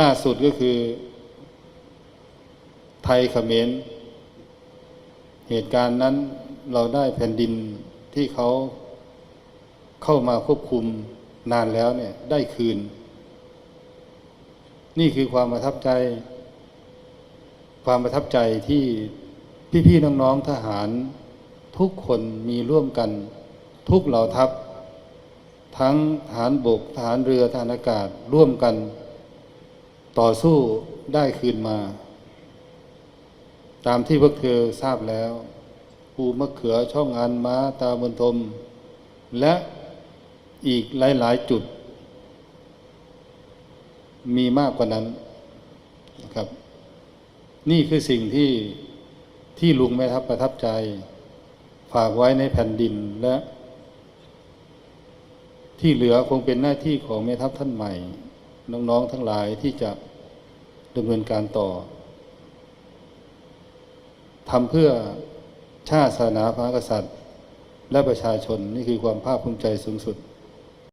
ล่าสุดก็คือ ไทยเขมร เหตุการณ์นั้นเราได้แผ่นดินที่เขาเข้ามาควบคุมนานแล้วเนี่ยได้คืน นี่คือความประทับใจ ความประทับใจที่พี่ๆน้องๆทหาร ทุกคนมีร่วมกัน ทุกเหล่าทัพ ทั้งทหารบกทหารเรือทหารอากาศร่วมกัน ต่อสู้ได้คืนมา ตามที่พวกเธอทราบแล้วภูมะเขือช่องอันม้าตาบนทม และอีกหลาย ๆ จุด มีมากกว่านั้นนะครับ นี่คือสิ่งที่ที่ลุงแม่ทัพประทับใจ ฝากไว้ในแผ่นดินและที่เหลือคงเป็นหน้าที่ของแม่ทัพท่านใหม่ น้องๆทั้งหลายที่จะดำเนินการต่อทำเพื่อชาติศาสนาพระกษัตริย์ และประชาชนนี่คือความภาคภูมิใจสูงสุด